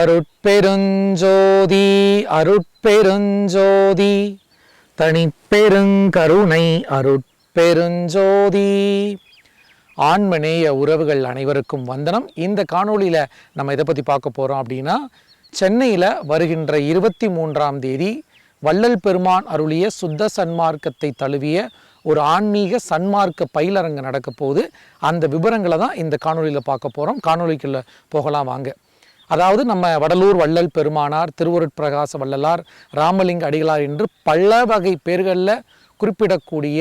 அருட்பெருஞ்சோதி அருட்பெருஞ்சோதி தனிப்பெருங்கருணை அருட்பெருஞ்சோதி. ஆன்மநேய உறவுகள் அனைவருக்கும் வந்தனம். இந்த காணொளியில் நம்ம இதை பற்றி பார்க்க போகிறோம் அப்படின்னா சென்னையில் வருகின்ற இருபத்தி மூன்றாம் தேதி வள்ளல் பெருமான் அருளிய சுத்த சன்மார்க்கத்தை தழுவிய ஒரு ஆன்மீக சன்மார்க்க பயிலரங்கு நடக்க போகுது. அந்த விவரங்களை தான் இந்த காணொலியில் பார்க்க போகிறோம் காணொலிக்குள்ளே போகலாம் வாங்க. அதாவது நம்ம வடலூர் வள்ளல் பெருமானார் திருவருட்பிரகாச வள்ளலார் ராமலிங்க அடிகளார் என்று பல வகை பேர்களில் குறிப்பிடக்கூடிய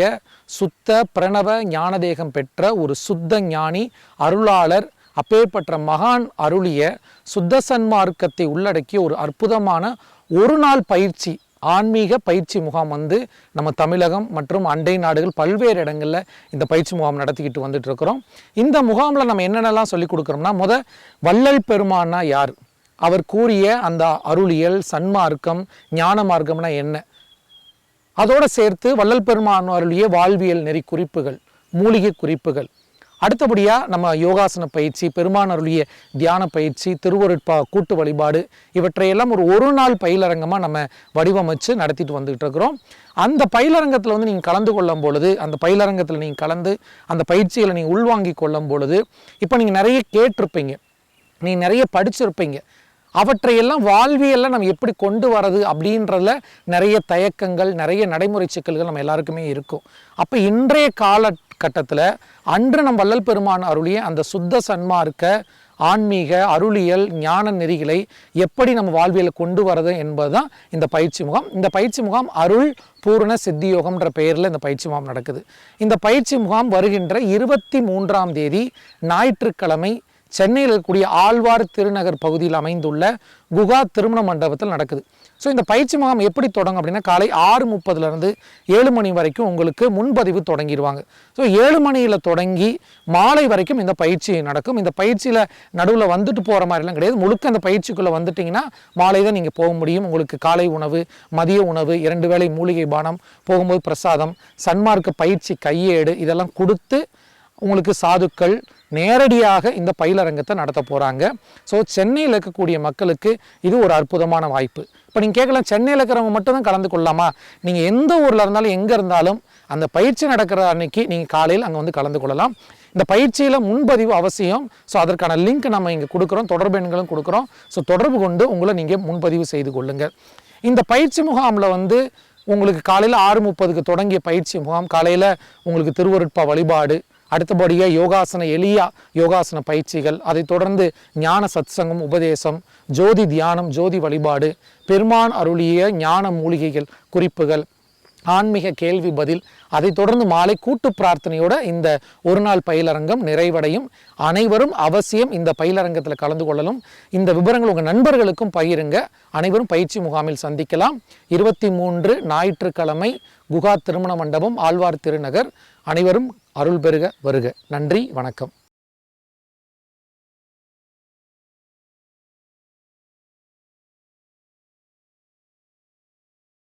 சுத்த பிரணவ ஞானதேகம் பெற்ற ஒரு சுத்த ஞானி அருளாளர் அப்பேற்பட்ட மகான் அருளிய சுத்த சன்மார்க்கத்தை உள்ளடக்கிய ஒரு அற்புதமான ஒரு நாள் பயிற்சி ஆன்மீக பயிற்சி முகாம் வந்து நம்ம தமிழகம் மற்றும் அண்டை நாடுகள் பல்வேறு இடங்களில் இந்த பயிற்சி முகாம் நடத்திக்கிட்டு வந்துட்டு இருக்கிறோம் இந்த முகாமில் நம்ம என்னென்னலாம் சொல்லி கொடுக்குறோம்னா முத வள்ளல் பெருமானா யார்? அவர் கூறிய அந்த அருளியல் சன்மார்க்கம் ஞான மார்க்கம்னா என்ன? அதோடு சேர்த்து வள்ளல் பெருமான் அருளிய வாழ்வியல் நெறி குறிப்புகள் மூலிகை குறிப்புகள் அடுத்தபடியாக நம்ம யோகாசன பயிற்சி பெருமான் அருளிய தியான பயிற்சி திருவருட்பா கூட்டு வழிபாடு இவற்றையெல்லாம் ஒரு ஒரு நாள் பயிலரங்கமாக நம்ம வடிவமைச்சு நடத்திட்டு வந்துகிட்டு இருக்கிறோம். அந்த பயிலரங்கத்தில் வந்து நீங்கள் கலந்து கொள்ளும் பொழுது அந்த பயிலரங்கத்தில் நீங்கள் கலந்து அந்த பயிற்சிகளை நீங்கள் உள்வாங்கி கொள்ளும் பொழுது இப்போ நீங்கள் நிறைய கேட்டிருப்பீங்க. நீங்கள் நிறைய படிச்சிருப்பீங்க. அவற்றையெல்லாம் வாழ்வியலில் நம்ம எப்படி கொண்டு வரது அப்படின்றதுல நிறைய தயக்கங்கள் நிறைய நடைமுறை சிக்கல்கள் நம்ம எல்லாருக்குமே இருக்கும். அப்போ இன்றைய காலகட்டத்தில் அன்று நம் வள்ளல் பெருமான் அருளிய அந்த சுத்த சன்மார்க்க ஆன்மீக அருளியல் ஞான நெறிகளை எப்படி நம்ம வாழ்வியலில் கொண்டு வரது என்பதுதான் இந்த பயிற்சி முகாம். இந்த பயிற்சி முகாம் அருள் பூர்ண சித்தியோகம்ன்ற பெயரில் இந்த பயிற்சி முகாம் நடக்குது. இந்த பயிற்சி முகாம் வருகின்ற இருபத்தி மூன்றாம் தேதி ஞாயிற்றுக்கிழமை சென்னையில் இருக்கக்கூடிய ஆழ்வார் திருநகர் பகுதியில் அமைந்துள்ள குகா திருமண மண்டபத்தில் நடக்குது. ஸோ இந்த பயிற்சி முகாம் எப்படி தொடங்கும் அப்படின்னா காலை ஆறு முப்பதுலேருந்து ஏழு மணி வரைக்கும் உங்களுக்கு முன்பதிவு தொடங்கிடுவாங்க. ஸோ ஏழு மணியில் தொடங்கி மாலை வரைக்கும் இந்த பயிற்சி நடக்கும். இந்த பயிற்சியில் நடுவில் வந்துட்டு போகிற மாதிரிலாம் கிடையாது. முழுக்க அந்த பயிற்சிக்குள்ளே வந்துட்டிங்கன்னா மாலை தான் நீங்கள் போக முடியும். உங்களுக்கு காலை உணவு மதிய உணவு இரண்டு வேளை மூலிகை பானம் போகும்போது பிரசாதம் சன்மார்க்க பயிற்சி கையேடு இதெல்லாம் கொடுத்து உங்களுக்கு சாதுக்கள் நேரடியாக இந்த பயிலரங்கத்தை நடத்த போகிறாங்க ஸோ சென்னையில் இருக்கக்கூடிய மக்களுக்கு இது ஒரு அற்புதமான வாய்ப்பு. இப்போ நீங்கள் கேட்கலாம் சென்னையில் இருக்கிறவங்க மட்டும் தான் கலந்து கொள்ளலாமா? நீங்கள் எந்த ஊரில் இருந்தாலும் எங்கே இருந்தாலும் அந்த பயிற்சி நடக்கிற அன்னைக்கு நீங்கள் காலையில் அங்கே வந்து கலந்து கொள்ளலாம். இந்த பயிற்சியில் முன்பதிவு அவசியம். ஸோ அதற்கான லிங்க் நம்ம இங்கே கொடுக்குறோம் தொடர்பு எண்களும் கொடுக்குறோம். ஸோ தொடர்பு கொண்டு உங்களை நீங்கள் முன்பதிவு செய்து கொள்ளுங்கள் இந்த பயிற்சி முகாமில் வந்து உங்களுக்கு காலையில் ஆறு முப்பதுக்கு தொடங்கிய பயிற்சி முகாம். காலையில் உங்களுக்கு திருவருட்பா வழிபாடு அடுத்தபடியாக யோகாசன எளியா யோகாசன பயிற்சிகள். அதைத் தொடர்ந்து ஞான சத்சங்கம் உபதேசம் ஜோதி தியானம் ஜோதி வழிபாடு பெருமான் அருளிய ஞான மூலிகைகள் குறிப்புகள் ஆன்மீக கேள்வி பதில். அதைத் தொடர்ந்து மாலை கூட்டு பிரார்த்தனையோட இந்த ஒரு நாள் பயிலரங்கம் நிறைவடையும். அனைவரும் அவசியம் இந்த பயிலரங்கத்தில் கலந்து கொள்ளலும். இந்த விவரங்கள் உங்கள் நண்பர்களுக்கும் பகிருங்க. அனைவரும் பயிற்சி முகாமில் சந்திக்கலாம். இருபத்தி மூன்று ஞாயிற்றுக்கிழமை குகா திருமண மண்டபம் ஆழ்வார் திருநகர். அனைவரும் அருள் பெருக வருக. நன்றி வணக்கம்.